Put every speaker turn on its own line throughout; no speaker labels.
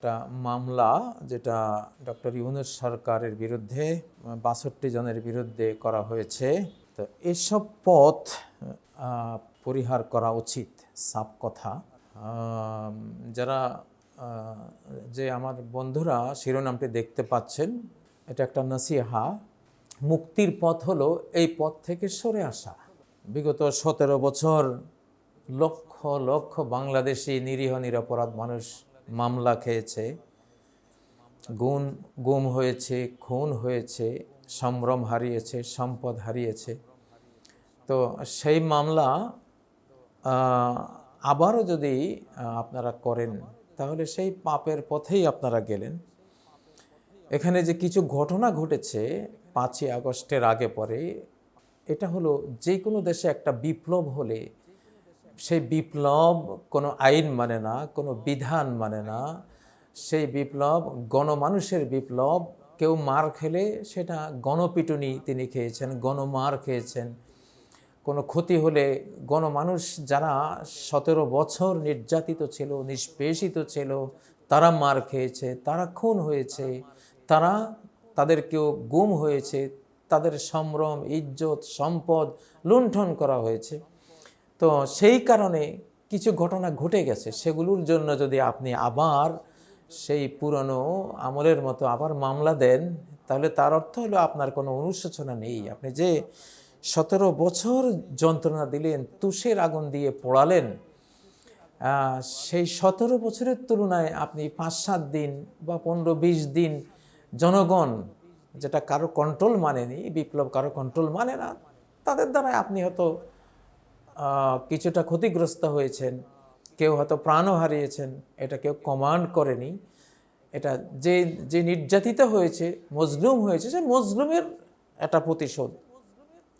একটা মামলা যেটা ডক্টর ইউনুস সরকারের বিরুদ্ধে, বাষট্টি জনের বিরুদ্ধে করা হয়েছে। তো এসব পথ পরিহার করা উচিত সাপ কথা। যারা যে আমার বন্ধুরা শিরোনামটি দেখতে পাচ্ছেন, এটা একটা নসিহা। মুক্তির পথ হলো এই পথ থেকে সরে আসা। বিগত সতেরো বছর লক্ষ লক্ষ বাংলাদেশি নিরীহ, নিরপরাধ মানুষ মামলা খেয়েছে, গুণ, গুম হয়েছে, খুন হয়েছে, সম্ভ্রম হারিয়েছে, সম্পদ হারিয়েছে। তো সেই মামলা আবারও যদি আপনারা করেন, তাহলে সেই পাপের পথেই আপনারা গেলেন। এখানে যে কিছু ঘটনা ঘটেছে, পাঁচই আগস্টের আগে পরে, এটা হলো যে কোনো দেশে একটা বিপ্লব হলে সেই বিপ্লব কোনো আইন মানে না, কোনো বিধান মানে না। সেই বিপ্লব, গণমানুষের বিপ্লব, কেউ মার খেলে সেটা গণপিটুনি তিনি খেয়েছেন, গণমার খেয়েছেন। কোনো ক্ষতি হলে গণমানুষ যারা সতেরো বছর নির্যাতিত ছিল, নিষ্পেষিত ছিল, তারা মার খেয়েছে, তারা খুন হয়েছে, তারা তাদের কেউ গুম হয়েছে, তাদের সম্ভ্রম, ইজ্জত, সম্পদ লুণ্ঠন করা হয়েছে। তো সেই কারণে কিছু ঘটনা ঘটে গেছে। সেগুলোর জন্য যদি আপনি আবার সেই পুরনো আমলের মতো আবার মামলা দেন, তাহলে তার অর্থ হলো আপনার কোনো অনুশোচনা নেই। আপনি যে সতেরো বছর যন্ত্রণা দিলেন, তুষের আগুন দিয়ে পোড়ালেন সেই সতেরো বছরের তুলনায় আপনি পাঁচ সাত দিন বা পনেরো বিশ দিন জনগণ, যেটা কারও কন্ট্রোল মানেনি, বিপ্লব কারও কন্ট্রোল মানে না, তাদের দ্বারা আপনি হয়তো কিছুটা ক্ষতিগ্রস্ত হয়েছেন। কেউ হয়তো প্রাণও হারিয়েছেন, এটা কেউ কমান্ড করেনি। এটা যে যে নির্যাতিত হয়েছে, মজলুম হয়েছে, সে মজলুমের একটা প্রতিশোধ।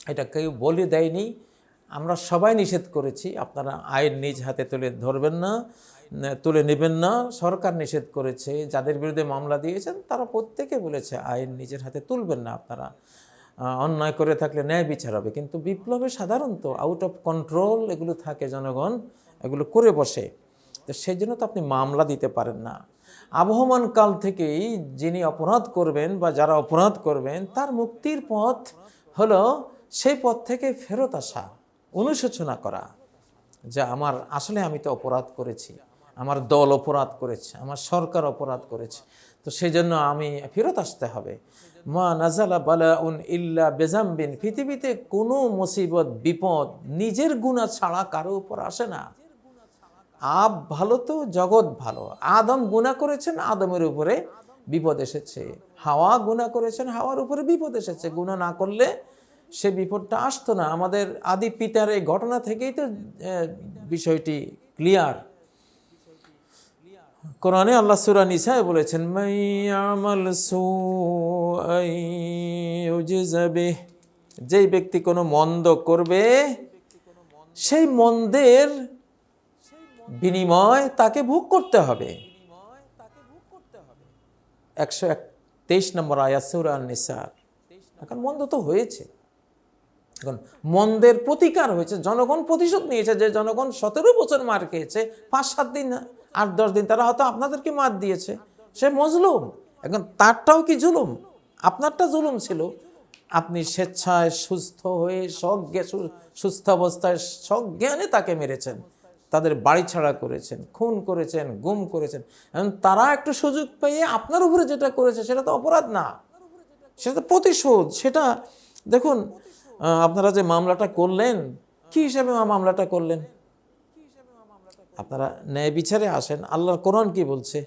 এটা কেউ বলে দেয়নি। আমরা সবাই নিষেধ করেছি, আপনারা আইন নিজ হাতে তুলে ধরবেন না, তুলে নেবেন না। সরকার নিষেধ করেছে, যাদের বিরুদ্ধে মামলা দিয়েছেন, তারা প্রত্যেকে বলেছে, আইন নিজের হাতে তুলবেন না আপনারা। অন্যায় করে থাকলে ন্যায় বিচার হবে। কিন্তু বিপ্লবে সাধারণত আউট অফ কন্ট্রোল এগুলো থাকে জনগণ, এগুলো করে বসে। তো সেই জন্য তো আপনি মামলা দিতে পারেন না। আবহমান কাল থেকেই যিনি অপরাধ করবেন বা যারা অপরাধ করবেন, তার মুক্তির পথ হলো সেই পথ থেকে ফেরত আসা, অনুশোচনা করা। যে আমার, আসলে আমি তো অপরাধ করেছি, আমার দল অপরাধ করেছে, আমার সরকার অপরাধ করেছে, তো সেই জন্য আমি ফেরত আসতে হবে। মা নাজালা বালা উন ইল্লা বেজাম্বিন। পৃথিবীতে কোনো মুসিবত, বিপদ নিজের গুণা ছাড়া কারও উপর আসে না। আপ ভালো তো, জগৎ ভালো। আদম গুণা করেছেন, আদমের উপরে বিপদ এসেছে। হাওয়া গুণা করেছেন, হাওয়ার উপরে বিপদ এসেছে। গুণা না করলে সে বিপদটা আসতো না। আমাদের আদি পিতার এই ঘটনা থেকেই তো বিষয়টি ক্লিয়ার কোরআনে আল্লাহ সুরা নিসায় বলেছেন মাইয়ামাল সুআইউজিজাবে যেই ব্যক্তি কোনো মন্দ করবে, সেই মন্দের বিনিময় তাকে ভোগ করতে হবে। একশো এক তেইশ নম্বর আয়াসুরা নিসার। এখন মন্দ তো হয়েছে। এখন মন্দের প্রতিকার হয়েছে, জনগণ প্রতিশোধ নিয়েছে, যে জনগণ সতেরো বছর মার খেয়েছে, পাঁচ সাত দিন আট, দশ দিন, তারা হয়তো আপনাদেরকে মাত দিয়েছে। সে মজলুম। এখন তারটাও কি জুলুম? আপনারটা জুলুম ছিল। আপনি স্বেচ্ছায় সুস্থ হয়ে সজ্ঞে সুস্থ অবস্থায় সজ্ঞানে তাকে মেরেছেন। তাদের বাড়ি ছাড়া করেছেন, খুন করেছেন, গুম করেছেন। এখন তারা একটু সুযোগ পেয়ে আপনার উপরে যেটা করেছে, সেটা তো অপরাধ না। সেটা তো প্রতিশোধ। সেটা, দেখুন আপনারা যে মামলাটা করলেন, কি হিসাবে মামলাটা করলেন? আপনারা ন্যায় বিচারে আসেন আল্লাহর কোরআন কি বলছে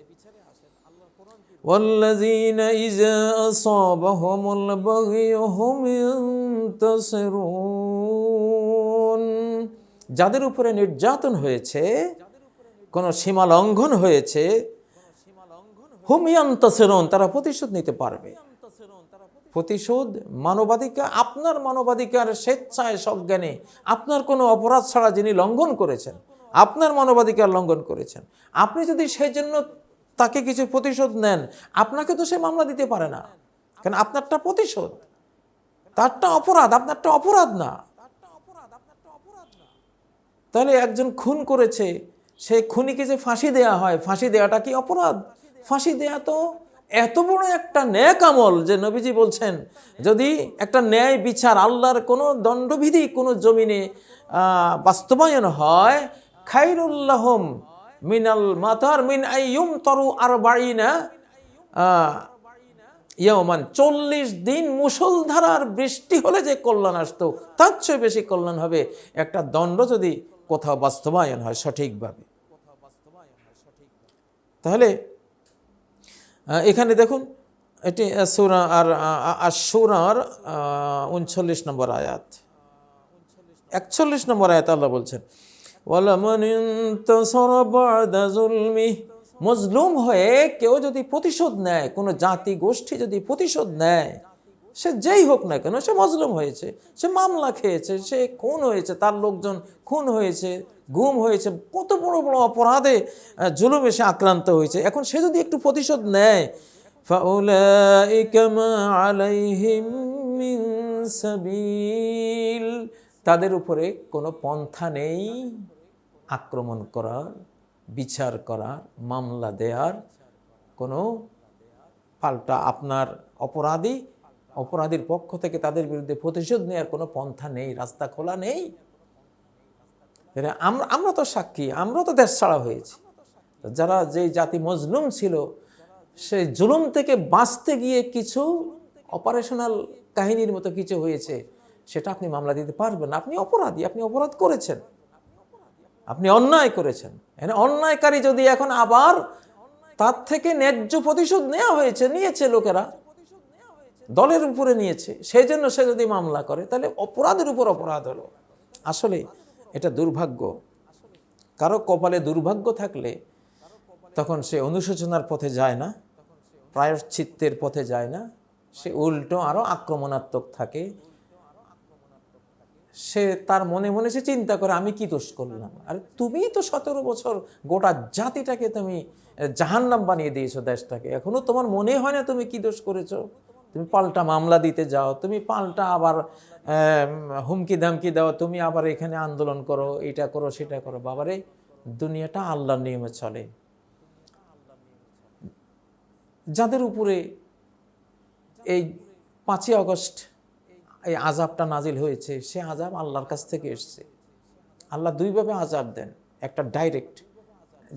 والذين إذا أصابهم البغي هم ينتصرون যাদের উপরে নির্যাতন হয়েছে কোন সীমা লঙ্ঘন হয়েছে হুমিয়ান্তসেরন তারা প্রতিশোধ নিতে পারবে প্রতিশোধ মানবাধিকার আপনার মানবাধিকার স্বেচ্ছায় সজ্ঞানে আপনার কোনো অপরাধ ছাড়া যিনি লঙ্ঘন করেছেন আপনার মানবাধিকার লঙ্ঘন করেছেন। আপনি যদি সেই জন্য তাকে কিছু প্রতিশোধ নেন, আপনাকে তো সে মামলা দিতে পারে না। কারণ আপনারটা প্রতিশোধ। তারটা অপরাধ, আপনারটা অপরাধ না। তাহলে একজন খুন করেছে সেই খুনিকে যে ফাঁসি দেওয়া হয়, ফাঁসি দেওয়াটা কি অপরাধ? ফাঁসি দেয়া তো এত বড় একটা ন্যায় আমল যে নবীজি বলছেন, যদি একটা ন্যায় বিচার আল্লাহর কোনো দণ্ডবিধি কোনো জমিনে বাস্তবায়ন হয় খাইরুল্লাহম মিনাল মাতার মিন আইয়ুম তরু আর বাড়ি না ইয়মান চল্লিশ দিন মুসলধারার বৃষ্টি হলে যে কল্যাণ আসতো, তার চেয়ে বেশি কল্যাণ হবে একটা দণ্ড যদি কোথাও বাস্তবায়ন হয় সঠিকভাবে। তাহলে এখানে দেখুন, এটি সূরা আর সুরার উনচল্লিশ নম্বর আয়াত। একচল্লিশ নম্বর আয়াত আল্লাহ বলছেন ওয়ালামান ইনতাসার বাদা যুলমিহি মজলুম হয়ে কেউ যদি প্রতিশোধ নেয়, কোনো জাতি গোষ্ঠী যদি প্রতিশোধ নেয়, সে যেই হোক না কেন, সে মজলুম হয়েছে, সে মামলা খেয়েছে, সে খুন হয়েছে, তার লোকজন খুন হয়েছে, গুম হয়েছে, কত বড় বড় অপরাধে জুলুমে সে আক্রান্ত হয়েছে। এখন সে যদি একটু প্রতিশোধ নেয় তাদের উপরে কোনো পন্থা নেই। আক্রমণ করার, বিচার করার, মামলা দেয়ার কোনো পাল্টা আপনার অপরাধী, অপরাধীর পক্ষ থেকে তাদের বিরুদ্ধে প্রতিশোধ নেওয়ার কোনো পন্থা নেই, রাস্তা খোলা নেই। আমরা আমরা তো সাক্ষী, আমরা তো দেশ ছাড়া হয়েছি। যারা যেই জাতি মজলুম ছিল সেই জুলুম থেকে বাঁচতে গিয়ে কিছু অপারেশনাল কাহিনীর মতো কিছু হয়েছে, সেটা আপনি মামলা দিতে পারবেন আপনি অপরাধী, আপনি অপরাধ করেছেন। আপনি অন্যায় করেছেন। অন্যায়কারী যদি এখন আবার তার থেকে ন্যায্য প্রতিশোধ নেওয়া হয়েছে, নিয়েছে লোকেরা, দলের উপরে নিয়েছে সেই জন্য সে যদি মামলা করে, তাহলে অপরাধের উপর অপরাধ হলো। আসলে এটা দুর্ভাগ্য। কারও কপালে দুর্ভাগ্য থাকলে তখন সে অনুশোচনার পথে যায় না, প্রায়শ্চিত্তের পথে যায় না, সে উল্টো আরও আক্রমণাত্মক থাকে সে তার মনে মনে সে চিন্তা করে, আমি কি দোষ করলাম? আরে, তুমিই তো সতেরো বছর গোটা জাতিটাকে তুমি জাহান্নাম বানিয়ে দিয়েছ দেশটাকে। এখনও তোমার মনে হয় না তুমি কি দোষ করেছ? তুমি পাল্টা মামলা দিতে যাও, তুমি পাল্টা আবার হুমকি ধামকি দাও, তুমি আবার এখানে আন্দোলন করো, এটা করো, সেটা করো। বাবারে, দুনিয়াটা আল্লাহর নিয়মে চলে। যাদের উপরে এই পাঁচই আগস্ট এই আজাবটা নাজিল হয়েছে, সে আজাব আল্লাহর কাছ থেকে এসছে। আল্লাহ দুইভাবে আজাব দেন, একটা ডাইরেক্ট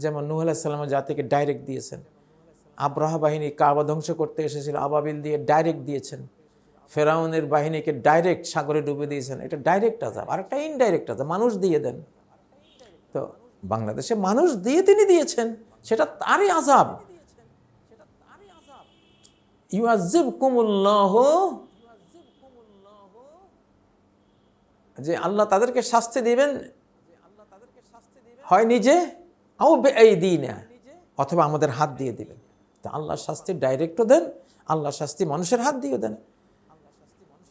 যেমন নুহ আলাইসাল্লামের জাতিকে ডাইরেক্ট দিয়েছেন। আব্রাহা বাহিনী কাবা ধ্বংস করতে এসেছিল, আবাবিল দিয়ে ডাইরেক্ট দিয়েছেন। ফেরাউনের বাহিনীকে ডাইরেক্ট সাগরে ডুবে দিয়েছেন, এটা ডাইরেক্ট আজাব আর একটা ইনডাইরেক্ট আজাব মানুষ দিয়ে দেন। তো বাংলাদেশে মানুষ দিয়ে তিনি দিয়েছেন, সেটা তারই আজাব ইউআজিব কুমুল্লাহ যে আল্লাহ তাদেরকে শাস্তি দিবেন, হয় নিজে, আও এই দিই না অথবা আমাদের হাত দিয়ে দিবেন। তা আল্লাহ শাস্তি ডাইরেক্টও দেন আল্লাহ শাস্তি মানুষের হাত দিয়েও দেন।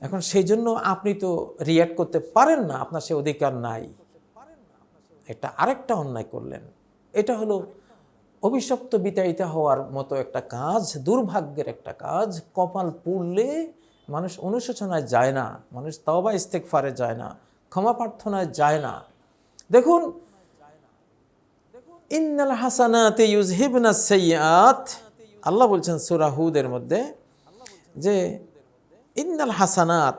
এখন সেই জন্য আপনি তো রিয়াক্ট করতে পারেন না, আপনার সে অধিকার নাই। এটা আরেকটা অন্যায় করলেন। এটা হলো অভিশপ্ত বিতাড়িত হওয়ার মতো একটা কাজ, দুর্ভাগ্যের একটা কাজ, কপাল পুড়লে মানুষ অনুশোচনায় যায় না, মানুষ তওবা ইস্তেকফারে যায় না, ক্ষমা প্রার্থনায় যায় না। দেখুন, ইন্নাল হাসানাতে ইউজহিবনা সাইয়াত আল্লাহ বলছেন সূরা হুদের মধ্যে যে ইন্নাল হাসানাত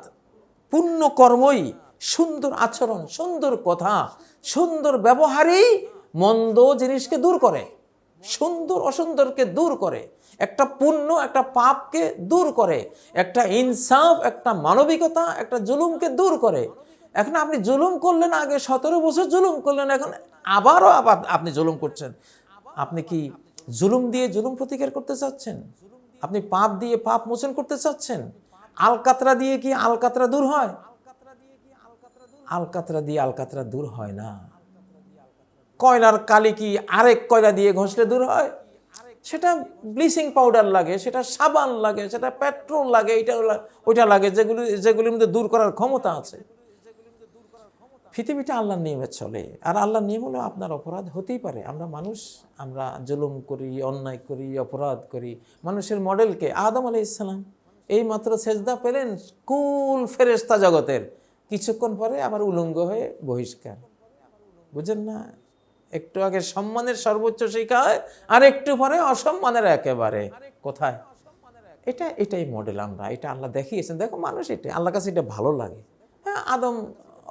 পুণ্য কর্মই সুন্দর আচরণ, সুন্দর কথা, সুন্দর ব্যবহারই মন্দ জিনিসকে দূর করে, সুন্দর অসুন্দরকে দূর করে। একটা পুণ্য, একটা পাপকে দূর করে, একটা ইনসাফ, একটা মানবিকতা, একটা জুলুমকে দূর করে। এখন আপনি জুলুম করলেন আগে, সতেরো বছর জুলুম করলেন, এখন আবারও আবার আপনি জুলুম করছেন। আপনি কি জুলুম দিয়ে জুলুম প্রতিকার করতে চাচ্ছেন? আপনি পাপ দিয়ে পাপ মোচন করতে চাচ্ছেন? আলকাতরা দিয়ে কি আলকাতরা দূর হয়? আলকাতরা দিয়ে আলকাতরা দূর হয় না। কয়লার কালি কি আরেক কয়লা দিয়ে ঘষলে দূর হয়? সেটা ব্লিচিং পাউডার লাগে, সেটা সাবান লাগে, সেটা পেট্রোল লাগে, এটা ওইটা লাগে, যেগুলি যেগুলির মধ্যে দূর করার ক্ষমতা আছে। পৃথিবীটা আল্লাহর নিয়মে চলে, আর আল্লাহর নিয়ম হলো আপনার অপরাধ হতেই পারে। আমরা মানুষ, আমরা জুলুম করি, অন্যায় করি, অপরাধ করি। মানুষের মডেলকে আদম আলাই ইসলাম এই মাত্র সেজদা পেলেন কুল ফেরেস্তা জগতের। কিছুক্ষণ পরে আবার উলঙ্গ হয়ে বহিষ্কার। বুঝেন না? একটু আগে সম্মানের সর্বোচ্চ শিখায় আর একটু পরে অসম্মানের একেবারে। কোথায়? এটা, এটাই মডেল আমরা, এটা আল্লাহ দেখিয়েছেন। দেখো মানুষ এটা আল্লাহ কাছে এটা ভালো লাগে। হ্যাঁ আদম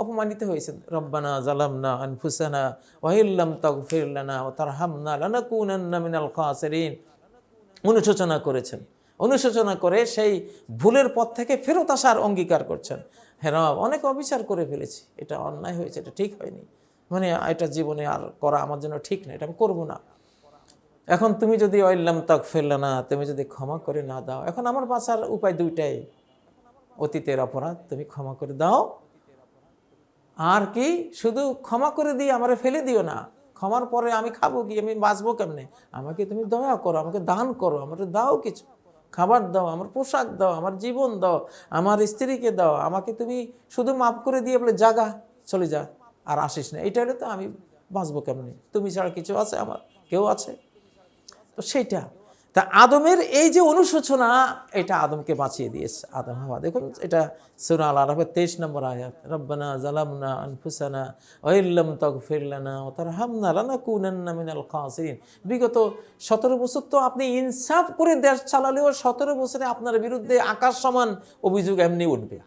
অপমানিত হয়েছেন। রব্বানা জালামনা আনফুসানা ওয়াহিল্লাম তাগফির লানা ওয়া তারহামনা লানাকুনান্না মিনাল খাসিরিন। অনুশোচনা করেছেন। অনুশোচনা করে সেই ভুলের পথ থেকে ফেরত আসার অঙ্গীকার করছেন। হ্যাঁ অনেক অবিচার করে ফেলেছি। এটা অন্যায় হয়েছে, এটা ঠিক হয়নি। মানে এটা জীবনে আর করা আমার জন্য ঠিক না, এটা আমি করব না। এখন তুমি যদি অইল্লাম তাক ফেললে না তুমি যদি ক্ষমা করে না দাও, এখন আমার বাঁচার উপায় দুইটাই। অতীতের অপরাধ তুমি ক্ষমা করে দাও। আর কি, শুধু ক্ষমা করে দিয়ে আমারে ফেলে দিও না। ক্ষমার পরে আমি খাব কি, আমি বাঁচবো কেমনে? আমাকে তুমি দয়া করো, আমাকে দান করো আমাকে দাও কিছু। খাবার দাও, আমার পোশাক দাও, আমার জীবন দাও, আমার স্ত্রীকে দাও, আমাকে তুমি শুধু মাফ করে দিয়ে বলে, জাগা, চলে যা। আর আসিস না। এটা হলে তো আমি বাঁচবো কেমনে? তুমি ছাড়া কিছু আছে আমার? কেউ আছে? তো সেইটা। তা আদমের এই যে অনুশোচনা, এটা আদমকে বাঁচিয়ে দিয়েছে। আদম হাওয়া। দেখুন, এটা সুরা আল আরবের তেইশ নম্বর আয়াত। রব্বানা জালামনা আনফুসানা ওয়াইল্লাম তাগফির লানা ওয়া তারহামনা লানাকুনান্না মিনাল খাসিরিন। বিগত সতেরো বছর তো আপনি ইনসাফ করে দেশ চালালেও সতেরো বছরে আপনার বিরুদ্ধে আকাশ সমান অভিযোগ এমনি উঠবে।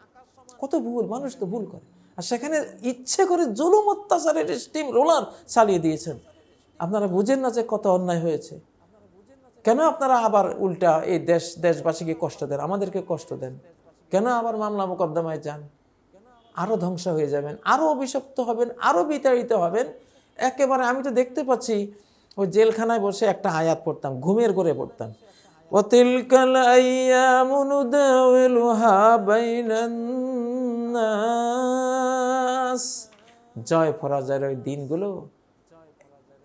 কত ভুল, মানুষ তো ভুল করে। আর সেখানে ইচ্ছে করে জুলুম অত্যাচারের স্টিম রোলার চালিয়ে দিয়েছেন। আপনারা বুঝেন না যে কত অন্যায় হয়েছে। কেন আপনারা আবার উল্টা এই দেশ, দেশবাসীকে কষ্ট দেন? আমাদেরকে কষ্ট দেন। কেন আবার মামলা মোকদ্দমায় যান? আরও ধ্বংস হয়ে যাবেন আরও অভিশপ্ত হবেন আরও বিতাড়িত হবেন। একেবারে আমি তো দেখতে পাচ্ছি, ওই জেলখানায় বসে একটা আয়াত পড়তাম, ঘুমের করে পড়তাম। আইয়ামু নুদাউিলুহা বাইনান নাস জয় পরাজয়ের ওই দিনগুলো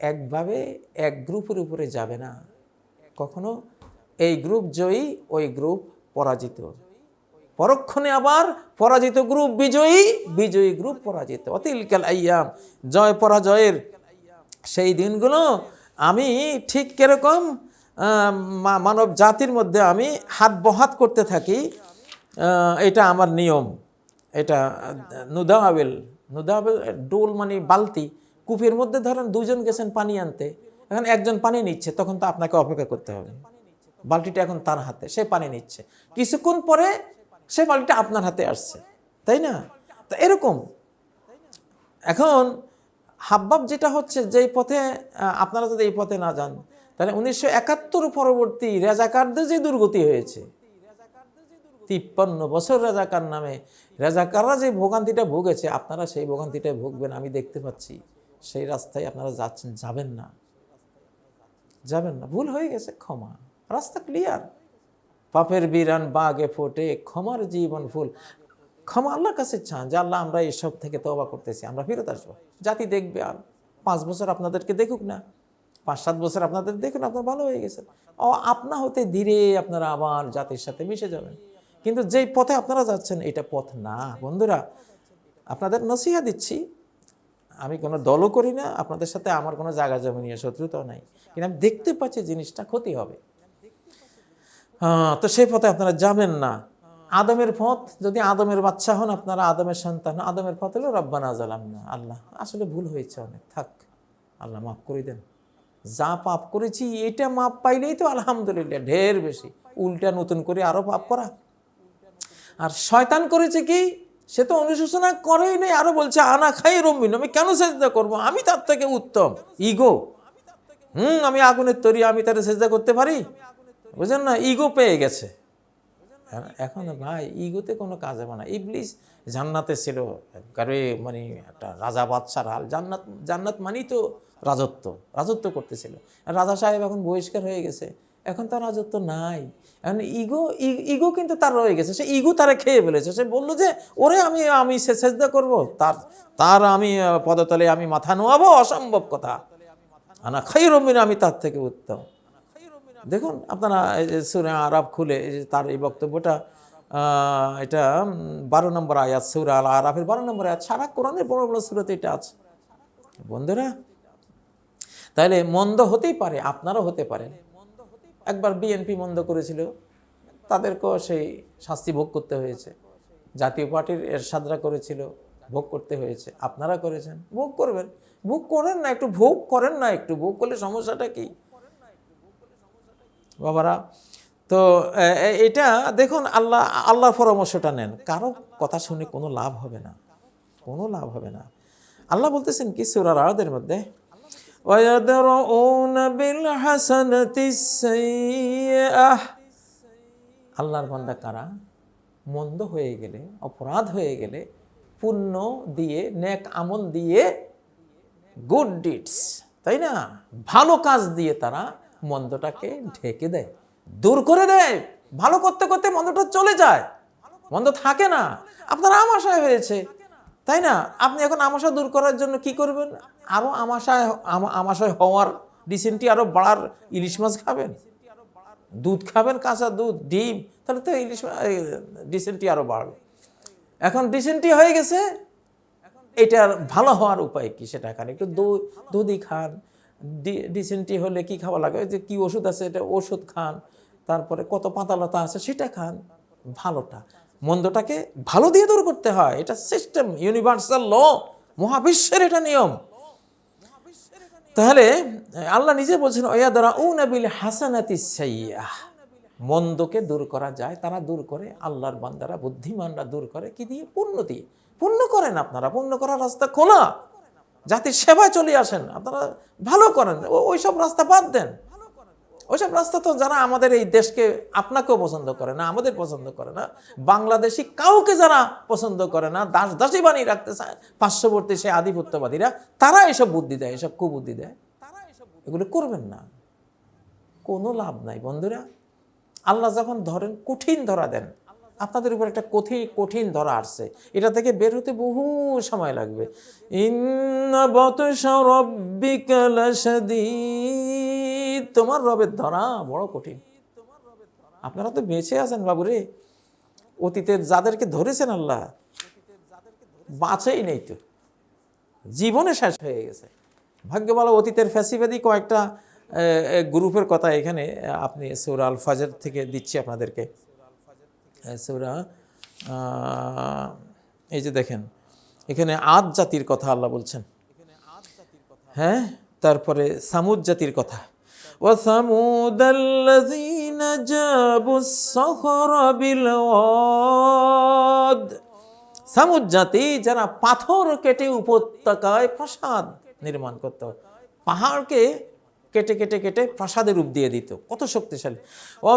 একভাবে এক গ্রুপের উপরে যাবে না। কখনো এই গ্রুপ জয়ী, ওই গ্রুপ পরাজিত। পরক্ষণে আবার পরাজিত গ্রুপ বিজয়ী বিজয়ী গ্রুপ পরাজিত। অতিলকাল আইয়াম জয় পরাজয়ের সেই দিনগুলো আমি ঠিক কীরকম মানব জাতির মধ্যে আমি হাত বহাত করতে থাকি। এটা আমার নিয়ম। এটা নুদাওয়েল নুদাওয়েল ডোল মানে বালতি কূপের মধ্যে ধরেন দুজন গেছেন পানি আনতে, এখন একজন পানি নিচ্ছে, তখন তো আপনাকে অপেক্ষা করতে হবে। বালতিটা এখন তার হাতে, সে পানি নিচ্ছে। কিছুক্ষণ পরে সে বালতিটা আপনার হাতে আসছে, তাই না? তো এরকম। এখন হাব্বাব যেটা হচ্ছে, যেই পথে আপনারা যদি এই পথে না যান, তাহলে উনিশশো একাত্তর পরবর্তী রেজাকারদের যে দুর্গতি হয়েছে তিপ্পান্ন বছর রাজাকার নামে। রাজাকাররা যে ভোগান্তিটা ভুগেছে, আপনারা সেই ভোগান্তিটা ভুগবেন, আমি দেখতে পাচ্ছি। সেই রাস্তায় আপনারা যাচ্ছেন, যাবেন না। যাবেন না, ভুল হয়ে গেছে, ক্ষমা। রাস্তা ক্লিয়ার পাপের বিরান বাগে ফোটে, ক্ষমার জীবন ফুল। ক্ষমা আল্লাহর কাছে চান, যে আল্লাহ আমরা এসব থেকে তবা করতেছি, আমরা ফেরত আসব। জাতি দেখবে আর, পাঁচ বছর আপনাদেরকে দেখুক না, পাঁচ সাত বছর আপনাদের দেখুন, আপনার ভালো হয়ে গেছে। ও আপনা হতে ধীরে আপনারা আবার জাতির সাথে মিশে যাবেন। কিন্তু যেই পথে আপনারা যাচ্ছেন এটা পথ না। বন্ধুরা আপনাদের নসিহা দিচ্ছি আমি কোনো দলও করি না আপনাদের সাথে আমার কোনো জায়গা জমি নিয়ে শত্রুতাও নাই। কিন্তু আমি দেখতে পাচ্ছি জিনিসটা ক্ষতি হবে। আহ, তো সেই পথে আপনারা যাবেন না। আদমের পথ যদি আদমের বাচ্চা হন আপনারা আদমের সন্তান আদমের পথ হলো রব্বানা জালাম না আল্লাহ। আসলে ভুল হয়েছে অনেক। থাক আল্লাহ মাফ করে দেন। যা পাপ করেছি এটা মাপ পাইলেই তো আলহামদুলিল্লাহ ঢের বেশি। উল্টা নতুন করে আরও পাপ করা। আর শয়তান করেছে কি? সে তো অনুশোচনা করেই নেই, আরও বলছে, আনা খাই রম্বিন আমি কেন সেজদা করব? আমি তার থেকে উত্তম। ইগো হুম, আমি আগুনের তৈরি, আমি তার সেজদা করতে পারি? বুঝলেন না ইগো পেয়ে গেছে। এখন ভাই ইগোতে কোনো কাজ হবে না। ইবলিস জান্নাতে ছিল, কারে মানে একটা রাজা বাদশার হাল। জান্নাত জান্নাত মানেই তো রাজত্ব রাজত্ব করতেছিল। রাজা সাহেব এখন বহিষ্কার হয়ে গেছে। এখন তার রাজত্ব নাই। এখন ইগো ইগো কিন্তু তার রয়ে গেছে। সে ইগো তারা খেয়ে ফেলেছে। সে বলল যে, ওরে আমি আমি সে সেজদা করব। তার তার আমি পদতলে আমি মাথা নোয়াবো, অসম্ভব কথা। আনা খাই রমিন আমি তার থেকে উত্তম। দেখুন, আপনারা সুরা আরব খুলে তার এই বক্তব্যটা এটা বারো নম্বর আয়াত, সুরা আল আরাফের বারো নম্বর আয়াত, সারা কোরআনের বড় বড় সুরাতে এটা আছে। বন্ধুরা তাহলে মন্দ হতেই পারে, আপনারও হতে পারে। একবার বিএনপি মন্দ করেছিল, তাদেরকেও সেই শাস্তি ভোগ করতে হয়েছে। জাতীয় পার্টির এরশাদরা করেছিল, ভোগ করতে হয়েছে। আপনারা করেছেন, ভোগ করবেন। ভোগ করেন না, একটু ভোগ করেন না একটু। ভোগ করলে সমস্যাটা কি? বাবারা, তো এটা দেখুন, আল্লাহ, আল্লাহর পরামর্শটা নেন। কারও কথা শুনে কোনো লাভ হবে না। কোনো লাভ হবে না। আল্লাহ বলতেছেন কি, সুরার আয়াতের মধ্যে وَيَدْرَؤُونَ بِالْحَسَنَةِ السَّيِّئَةِ আল্লাহর বান্দা কারা মন্দ হয়ে গেলে অপরাধ হয়ে গেলে পুণ্য দিয়ে নেক আমল দিয়ে গুড ডিডস তাই না ভালো কাজ দিয়ে তারা মন্দটাকে ঢেকে দেয় দূর করে দেয় ভালো করতে করতে মন্দটা চলে যায় মন্দ থাকে না আপনার আমাশায় হয়েছে তাই না আপনি এখন আমাশা দূর করার জন্য কি করবেন আরও আমাশায় আমা- আমাশয় হওয়ার ডিসেন্টি আরও বাড়ার ইলিশ মাছ খাবেন? দুধ খাবেন, কাঁচা দুধ, ডিম, তাহলে তো ইলিশ ডিসেন্টি আরও বাড়বে। এখন ডিসেন্টি হয়ে গেছে, এটার ভালো হওয়ার উপায় কি সেটা খান? একটু দুধ দুধই খান। ডিসেন্টি হলে কি খাওয়া লাগে? যে কি ওষুধ আছে, এটা ওষুধ খান। তারপরে কত পাতালতা আছে, সেটা খান। ভালোটা। মন্দটাকে ভালো দিয়ে দূর করতে হয়। এটা সিস্টেম ইউনিভার্সাল ল মহাবিশ্বের এটা নিয়ম। তাহলে, আল্লাহ নিজে বলছেন ওয়া দ্বারা ও নাবিল হাসানাতি সাইয়াহ মন্দকে দূর করা যায়, তারা দূর করে, আল্লাহর বান্দারা, বুদ্ধিমানরা দূর করে, কি দিয়ে? পুণ্য দিয়ে। পুণ্য করেন আপনারা, পুণ্য করার রাস্তা খোলা। জাতির সেবায় চলে আসেন, আপনারা ভালো করেন ওই সব রাস্তা বাদ দেন। ওইসব রাস্তা তো যারা আমাদের এই দেশকে আপনাকেও পছন্দ করে না, আমাদের পছন্দ করে না। বাংলাদেশি কাউকে যারা পছন্দ করে না, দাস দাসী বানিয়ে রাখতে চায়, পার্শ্ববর্তী সে আধিপত্যবাদীরা, তারা এসব বুদ্ধি দেয়, এসব কুবুদ্ধি দেয়। তারা এসব এগুলো করবেন না। কোনো লাভ নাই বন্ধুরা। আল্লাহ যখন ধরেন কঠিন ধরা দেন আপনাদের উপর একটা কঠিন কঠিন ধরা আসছে। এটা থেকে বের হতে বহু সময় লাগবে। তোমার রবের ধরা বড় কঠিন। আপনারা তো বেঁচে আছেন বাবুরে। অতীতের যাদেরকে ধরেছেন আল্লাহ, বাঁচেই নেই তো। জীবনে শেষ হয়ে গেছে। ভাগ্য ভালো, অতীতের ফ্যাসিবাদী কয়েকটা গ্রুপের কথা এখানে আপনি সৌরা আল ফাজর থেকে দিচ্ছি আপনাদেরকে। সৌরা আহ, এই যে দেখেন এখানে আদ জাতির কথা আল্লাহ বলছেন হ্যাঁ তারপরে সামুদ জাতির কথা وثمود الذين جابوا الصخر بالواد সামুদ জাতি যারা পাথর কেটে উপত্যকায় প্রাসাদ নির্মাণ করত পাহাড়কে কেটে কেটে কেটে প্রাসাদের রূপ দিয়ে দিত। কত শক্তিশালী। ও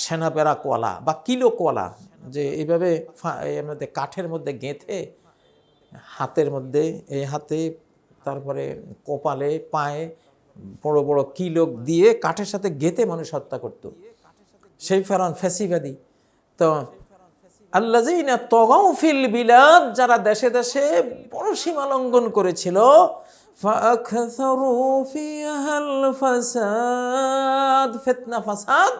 সেনাপেরা কোয়ালা বা কিলো কোয়ালা, যে এইভাবে মধ্যে কাঠের মধ্যে গেঁথে, হাতের মধ্যে এই হাতে, তারপরে কপালে, পায়ে বড় বড় কিলোক দিয়ে কাঠের সাথে গেঁথে মানুষ হত্যা করতো। সেই ফেরান ফ্যাসিবাদী তো আল্লাজিনা তগাউফিল বিলাদ, যারা দেশে দেশে বড় সীমা লঙ্ঘন করেছিল ফেতনা ফাসাদ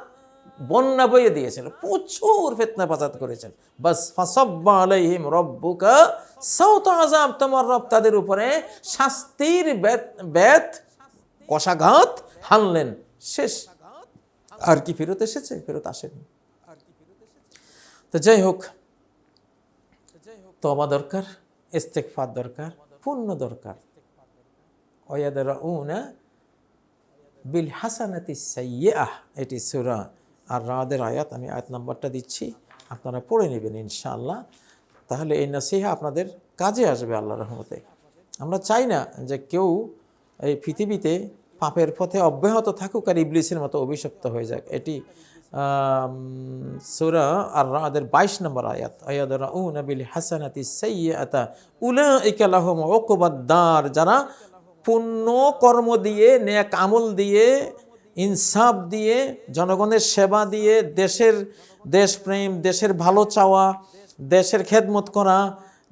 বন্যা বইয়ে দিয়েছিল, প্রচুর ফেতনা ফাসাদ করেছেন বাস ফাসব্বা আলাইহিম রব্বুকা সৌত আজাব তোমার রব তাদের উপরে শাস্তির বেত বেত কষাঘাত হানলেন। শেষ। আর কি ফেরত এসেছে? ফেরত আসেনি। তো যাই হোক তবা দরকার ইস্তেকফার দরকার, পূর্ণ দরকার। ওয়াদারাউনা বিল হাসানাতি সাইয়্যাহ এটি সূরা আর রাদের আয়াত, আমি আয়াত নাম্বারটা দিচ্ছি, আপনারা পড়ে নেবেন ইনশাআল্লাহ। তাহলে এই নসিহা আপনাদের কাজে আসবে আল্লাহ রহমতে। আমরা চাই না যে কেউ এই পৃথিবীতে পাপের পথে অব্যাহত থাকুক আর ইবলিসের মতো অভিশপ্ত হয়ে যাক। এটি সুরা আর রাদের বাইশ নম্বর আয়াত আয়াদরা উ নবিল হাসানাতি সাইয়াতা উলাইকা লাহুম উকবাদ্দার যারা পুণ্য কর্ম দিয়ে, নেক আমল দিয়ে, ইনসাফ দিয়ে, জনগণের সেবা দিয়ে, দেশের দেশপ্রেম, দেশের ভালো চাওয়া, দেশের খেদমত করা,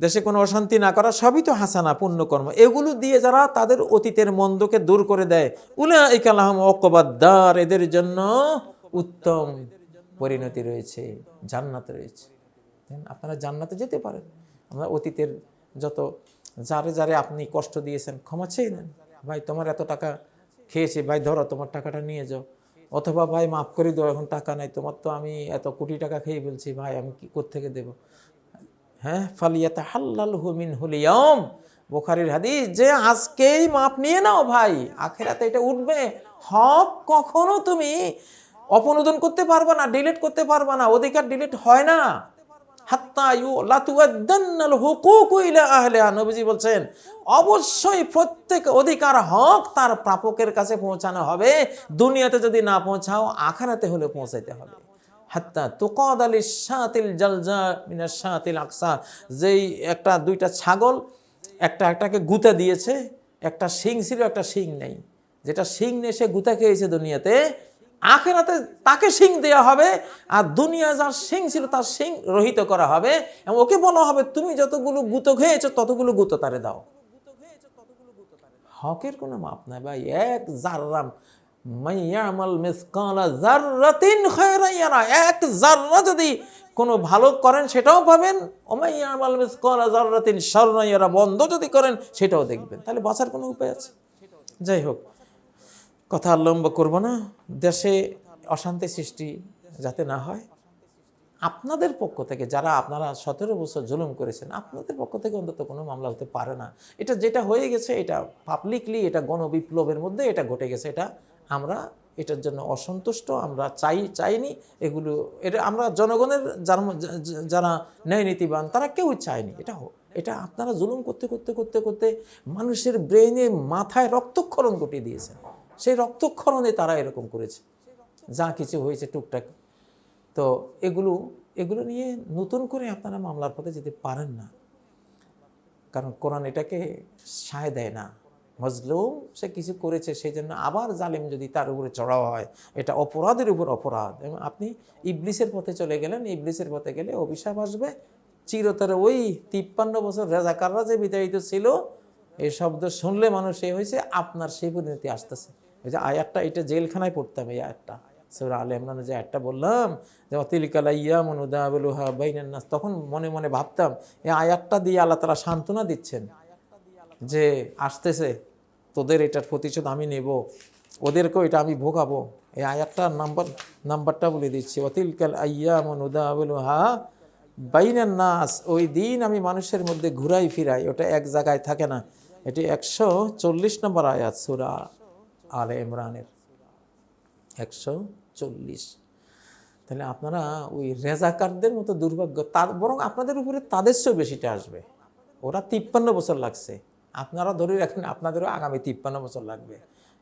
দেশে কোনো অশান্তি না করা, সবই তো হাসানা পুণ্যকর্ম এগুলো দিয়ে যারা তাদের অতীতের মন্দকে দূর করে দেয় উলা ইকালাহম অকবাদ্দার এদের জন্য উত্তম পরিণতি রয়েছে, জান্নাত রয়েছে। আপনারা জান্নাতে যেতে পারেন। আমরা অতীতের যত, যারে যারে আপনি কষ্ট দিয়েছেন, ক্ষমা চেয়ে নেন। ভাই, তোমার এত টাকা খেয়েছি, ভাই, ধরো, তোমার টাকাটা নিয়ে যাও। অথবা, ভাই, মাফ করে দাও, এখন টাকা নাই, তোমার তো আমি এত কোটি টাকা খেয়ে ফেলছি, ভাই, আমি কি থেকে দেব? হ্যাঁ ফালিয়াতা হাল্লাল হুমিন হুলিয়ম বোখারির হাদিস, যে আজকেই মাপ নিয়ে নাও, ভাই, আখেরাতে এটা উঠবে। হক কখনো তুমি অপনোদন করতে পারবা না ডিলিট করতে পারবা না, অধিকার ডিলিট হয় না। নবীজি বলছেন, অবশ্যই প্রত্যেক অধিকার হক তার প্রাপকের কাছে পৌঁছানো হবে। দুনিয়াতে যদি না পৌঁছাও, আখারাতে হলে পৌঁছাইতে হবে। হাত্তা তুকদ আলী শাতিল জালজা মিনা শাতিল আকসা, যেই একটা, দুইটা ছাগল একটা একটাকে গুতা দিয়েছে, একটা শিং ছিল, একটা শিং নেই। যেটা শিং নেই সে গুতা খেয়েছে দুনিয়াতে আখেরাতে তাকে শিং দেওয়া হবে আর দুনিয়া যার শিং ছিল তার শিং রহিত করা হবে এবং ওকে বলা হবে, তুমি যতগুলো গুতো খেয়েছো, ততগুলো গুতো তারে দাও। হকের কোনো মাপ নাই ভাই, এক জাররাম মাইয়ামাল মিসকালা জাররাতিন খায়রান ইয়ারা। এক জাররা যদি কোনো ভালো করেন সেটাও পাবেন ওমাইয়ামাল মিসকালা জাররাতিন শাররান ইয়ারা। বন্ধ যদি করেন সেটাও দেখবেন। তাহলে বাঁচার কোনো উপায় আছে? যাই হোক কথা আর করব না। দেশে অশান্তি সৃষ্টি যাতে না হয়, আপনাদের পক্ষ থেকে যারা আপনারা সতেরো বছর জুলুম করেছেন, আপনাদের পক্ষ থেকে অন্তত কোনো মামলা হতে পারে না। এটা যেটা হয়ে গেছে, এটা পাবলিকলি এটা গণবিপ্লবের মধ্যে এটা ঘটে গেছে। এটা আমরা, এটার জন্য অসন্তুষ্ট, আমরা চাই, চাইনি এগুলো। এটা আমরা জনগণের যারা যারা ন্যায় নীতিবান, তারা কেউ চায়নি। এটা হোক, এটা আপনারা জুলুম করতে করতে করতে করতে মানুষের ব্রেনে মাথায় রক্তক্ষরণ ঘটিয়ে দিয়েছেন। সেই রক্তক্ষরণে তারা এরকম করেছে। যা কিছু হয়েছে টুকটাক। তো এগুলো এগুলো নিয়ে নতুন করে আপনারা মামলার পথে যেতে পারেন না। কারণ কোরআন এটাকে সায় দেয় না। মজলুম সে কিছু করেছে সেই জন্য আবার জালিম যদি তার উপরে চড়াও হয়, এটা অপরাধের উপর অপরাধ। এবং আপনি ইবলিসের পথে চলে গেলেন, ইবলিসের পথে গেলে অভিশাপ আসবে। চিরতরে ওই তিপ্পান্ন বছর রেজাকাররা যে বিতাড়িত ছিল এই শব্দ শুনলে মানুষ এ হয়েছে, আপনার সেই পরিণতি আসতেছে। ওই যে আয়াতটা, এটা জেলখানায় পড়তাম এই আয়াতটা। সৌরা আল ইমরানে যে একটা বললাম, যে অতিলিকালা ইয়া মনুদাবলুহা বাইনান্নাস তখন মনে মনে ভাবতাম, এই আয়াতটা দিয়ে আল্লাহ তালা সান্ত্বনা দিচ্ছেন যে আসতেছে, তোদের এটার প্রতিশোধ আমি নেব, ওদেরকেও এটা আমি ভোগাবো। এই আয়াতটার নাম্বার, নাম্বারটা বলে দিচ্ছি, অতিলকাল আইয়া মনুদাবলুহা বাইনান্নাস ওই দিন আমি মানুষের মধ্যে ঘুরাই ফিরাই, ওটা এক জায়গায় থাকে না। এটি একশো চল্লিশ নম্বর আয়াত, সুরা আলে ইমরানের। একশো চল্লিশ। তাহলে আপনারা ওই রেজাকারদের মতো দুর্ভাগ্য, তার বরং আপনাদের উপরে তাদের চেয়েও বেশিটা আসবে। ওরা তিপ্পান্ন বছর লাগছে। আপনারা ধরে রাখেন, আপনাদেরও আগামী তিপ্পান্ন বছর লাগবে।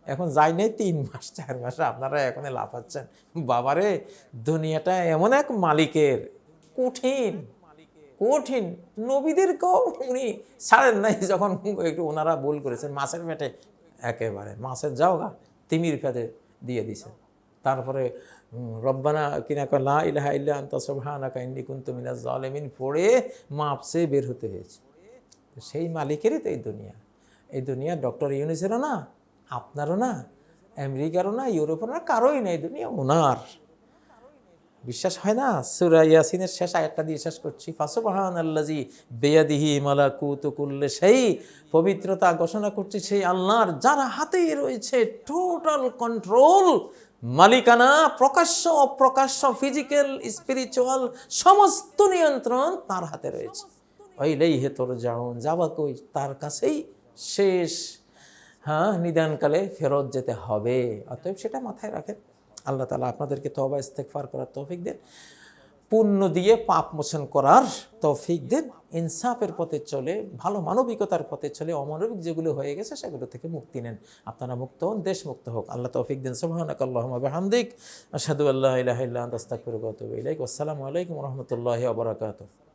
এখন যাই নেই, তিন মাস, চার মাস আপনারা এখন লাফাচ্ছেন। বাবারে, দুনিয়াটা এমন এক মালিকের। কঠিন কঠিন। নবীদেরকেও উনি ছাড়েন নাই যখন একটু ওনারা ভুল করেছেন। মাছের পেটে একেবারে। মাছের যাও গা তিমির ফেদে দিয়ে দিছে। তারপরে রব্বানা কিনা লা ইলাহা ইল্লা আন্তা, সুবহানাকা ইন্নী কুনতু মিনাজ জালিমিন পড়ে মাপসে বের হতে হয়েছে। সেই মালিকেরই তো এই দুনিয়া। এই দুনিয়া ডক্টর ইউনিসেরও না, আপনারও না, আমেরিকারও না, ইউরোপেরও না, কারোই না, এই দুনিয়া ওনার। বিশ্বাস হয় না? সুরা ইয়াসিনের শেষ আয়াতটা দিয়ে শেষ করছি। ফাসুবহান আল্লাজি বেয়াদিহি মালাকুত কুল্লে সেই পবিত্রতা ঘোষণা করছি সেই আল্লাহর, যার হাতেই রয়েছে টোটাল কন্ট্রোল মালিকানা, প্রকাশ্য, অপ্রকাশ্য ফিজিক্যাল স্পিরিচুয়াল সমস্ত নিয়ন্ত্রণ তার হাতে রয়েছে। ওইলেই হে তোর যাওন যাবা কই? তার কাছেই শেষ। হ্যাঁ নিদানকালে ফেরত যেতে হবে। অতএব সেটা মাথায় রাখেন। আল্লাহ তালা আপনাদেরকে তবা ইস্তেকফার করার তৌফিক দেন। পুণ্য দিয়ে পাপ মোচন করার তৌফিক দেন। ইনসাফের পথে চলে, ভালো মানবিকতার পথে চলে, অমানবিক যেগুলো হয়ে গেছে সেগুলো থেকে মুক্তি নেন। আপনারা মুক্ত হন, দেশ মুক্ত হোক। আল্লাহ তৌফিক দেন। সুবহানাক আল্লাহুম্মা বিহামদিক। আশহাদু আল্লা ইলাহা ইল্লা আনতা, আস্তাগফিরুকা ওয়া আতুবু ইলাইক। আসসালামু আলাইকুম রাহমাতুল্লাহি ওয়া বারাকাতুহু।